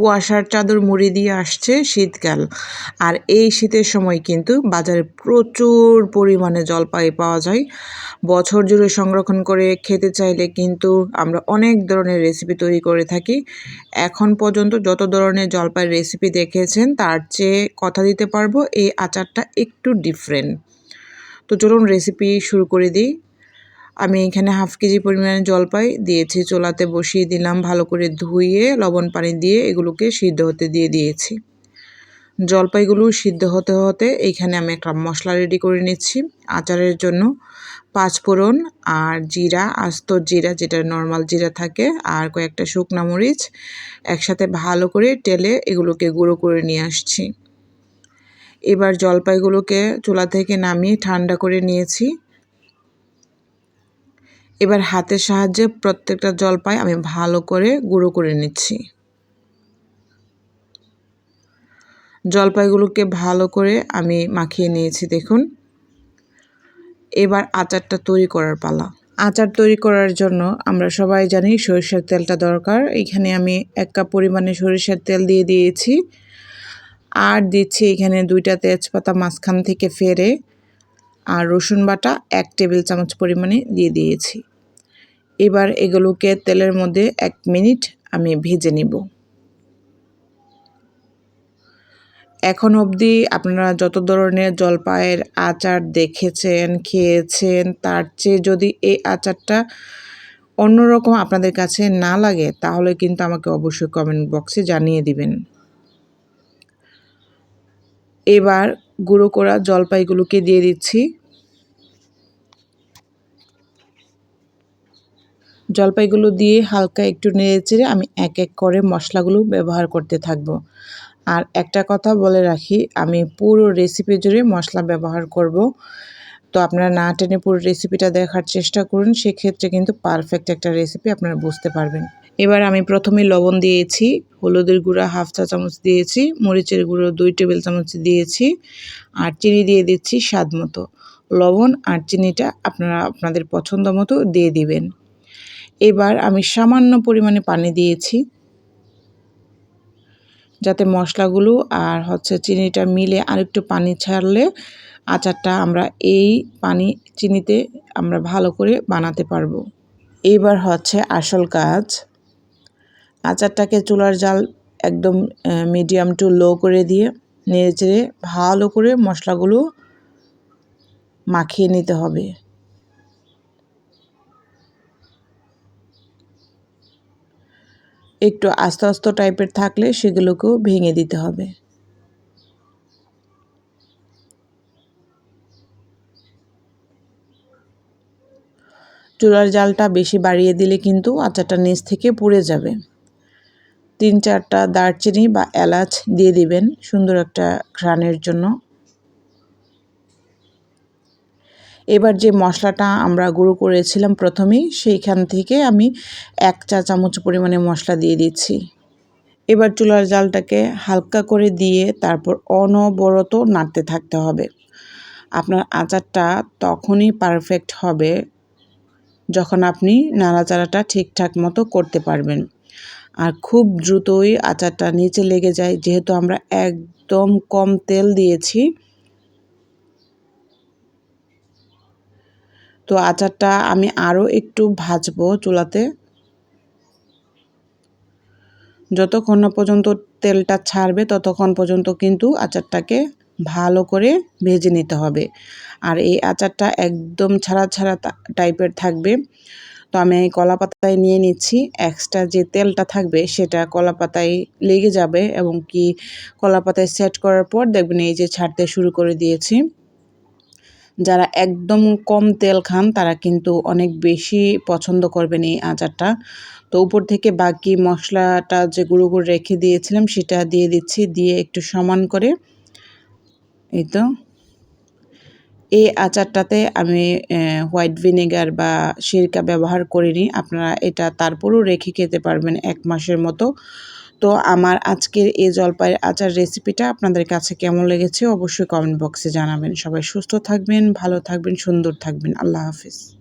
কুয়াশার চাদর মুড়ি দিয়ে আসছে শীতকাল। আর এই শীতের সময় কিন্তু বাজারে প্রচুর পরিমাণে জলপাই পাওয়া যায়। বছর জুড়ে সংরক্ষণ করে খেতে চাইলে কিন্তু আমরা অনেক ধরনের রেসিপি তৈরি করে থাকি। এখন পর্যন্ত যত ধরনের জলপাইয়ের রেসিপি দেখেছেন, তার চেয়ে কথা দিতে পারব, এই আচারটা একটু ডিফারেন্ট তো চলুন রেসিপি শুরু করে দিই। আমি এখানে হাফ কেজি পরিমাণে জলপাই দিয়েছি চোলাতে বসিয়ে দিলাম, ভালো করে ধুয়ে, লবণ পানি দিয়ে এগুলোকে সিদ্ধ হতে দিয়ে দিয়েছি। জলপাইগুলো সিদ্ধ হতে হতে এইখানে আমি একটা মশলা রেডি করে নিচ্ছি। আচারের জন্য পাঁচফোড়ন আর জিরা, আস্ত জিরা, যেটা নর্মাল জিরা থাকে, আর কয়েকটা শুকনা মরিচ একসাথে ভালো করে টেলে এগুলোকে গুঁড়ো করে নিয়ে আসছি। এবার জলপাইগুলোকে চুলা থেকে নামিয়ে ঠান্ডা করে নিয়েছি। এবার হাতের সাহায্যে প্রত্যেকটা জলপাই আমি ভালো করে গুঁড়ো করে নিচ্ছি। জলপাইগুলোকে ভালো করে আমি মাখিয়ে নিয়েছি, দেখুন। এবার আচারটা তৈরি করার পালা। আচার তৈরি করার জন্য আমরা সবাই জানি সরিষার তেলটা দরকার। এখানে আমি এক কাপ পরিমাণে সরিষার তেল দিয়ে দিয়েছি। আর দিচ্ছি এখানে দুইটা তেজপাতা মাঝখান থেকে ফেরে। আর রসুন বাটা এক টেবিল চামচ পরিমাণে দিয়ে দিয়েছি। এবার এগুলোকে তেলের মধ্যে এক মিনিট আমি ভেজে নিব। এখন অবধি আপনারা যত ধরনের জলপাইয়ের আচার দেখেছেন, খেয়েছেন, তার চেয়ে যদি এই আচারটা অন্যরকম আপনাদের কাছে না লাগে, তাহলে কিন্তু আমাকে অবশ্যই কমেন্ট বক্সে জানিয়ে দিবেন। এবার গুঁড়ো করা জলপাইগুলোকে দিয়ে দিচ্ছি। জলপাইগুলো দিয়ে হালকা একটু নেড়ে চেড়ে আমি এক এক করে মশলাগুলো ব্যবহার করতে থাকব। আর একটা কথা বলে রাখি, আমি পুরো রেসিপি জুড়ে মশলা ব্যবহার করব। তো আপনারা না টেনে পুরো রেসিপিটা দেখার চেষ্টা করুন, সেক্ষেত্রে কিন্তু পারফেক্ট একটা রেসিপি আপনারা বুঝতে পারবেন। এবার আমি প্রথমে লবণ দিয়েছি, হলুদের গুঁড়া হাফ চা চামচ দিয়েছি, মরিচের গুঁড়ো দুই টেবিল চামচ দিয়েছি, আর চিনি দিয়ে দিচ্ছি স্বাদ মতো। লবণ আর চিনিটা আপনারা আপনাদের পছন্দ মতো দিয়ে দিবেন। এবার আমি সামান্য পরিমাণে পানি দিয়েছি, যাতে মশলাগুলো আর হচ্ছে চিনিটা মিলে আরেকটু পানি ছাড়লে আচারটা আমরা এই পানি চিনিতে আমরা ভালো করে বানাতে পারব। এইবার হচ্ছে আসল কাজ। আচারটাকে চুলার জাল একদম মিডিয়াম টু লো করে দিয়ে নেড়ে চেড়ে ভালো করে মশলাগুলো মাখিয়ে নিতে হবে। একটু আস্তে আস্তে টাইপের থাকলে সেগুলোকেও ভেঙে দিতে হবে। চুলার জালটা বেশি বাড়িয়ে দিলে কিন্তু আচারটা নিচ থেকে পুড়ে যাবে। তিন চারটা দারচিনি বা এলাচ দিয়ে দিবেন সুন্দর একটা ঘ্রাণের জন্য। এবার যে মশলাটা আমরা গুঁড়ো করেছিলাম প্রথমেই, সেইখান থেকে আমি এক চা চামচ পরিমাণে মশলা দিয়ে দিচ্ছি। এবার চুলার জালটাকে হালকা করে দিয়ে তারপর অনবরত নাড়তে থাকতে হবে। আপনার আচারটা তখনই পারফেক্ট হবে যখন আপনি নাড়াচাড়াটা ঠিকঠাক মতো করতে পারবেন। আর খুব দ্রুতই আচারটা নিচে লেগে যায়, যেহেতু আমরা একদম কম তেল দিয়েছি। তো আচারটা আমি আরও একটু ভাজবো চুলাতে। যতক্ষণ না পর্যন্ত তেলটা ছাড়বে ততক্ষণ পর্যন্ত কিন্তু আচারটাকে ভালো করে ভেজে নিতে হবে। আর এই আচারটা একদম ছাড়া ছাড়া টাইপের থাকবে। তো আমি এই কলা পাতায় নিয়ে নিচ্ছি এক্সট্রা যে তেলটা থাকবে সেটা কলা পাতায় লেগে যাবে এবং কি কলা পাতায় সেট করার পর দেখবেন এই যে ছাড়তে শুরু করে দিয়েছি। যারা একদম কম তেল খান, তারা কিন্তু অনেক বেশি পছন্দ করবেন এই আচারটা। তো উপর থেকে বাকি মশলাটা যে গুঁড়ো গুঁড়ো রেখে দিয়েছিলাম, সেটা দিয়ে দিচ্ছি, দিয়ে একটু সমান করে। এই তো। এই আচারটাতে আমি হোয়াইট ভিনেগার বা সিরকা ব্যবহার করিনি। আপনারা এটা তারপরেও রেখে খেতে পারবেন এক মাসের মতো। তো আমার আজকের এই জলপাইয়ের আচার রেসিপিটা আপনাদের কাছে কেমন লেগেছে অবশ্যই কমেন্ট বক্সে জানাবেন। সবাই সুস্থ থাকবেন, ভালো থাকবেন, সুন্দর থাকবেন। আল্লাহ হাফিজ।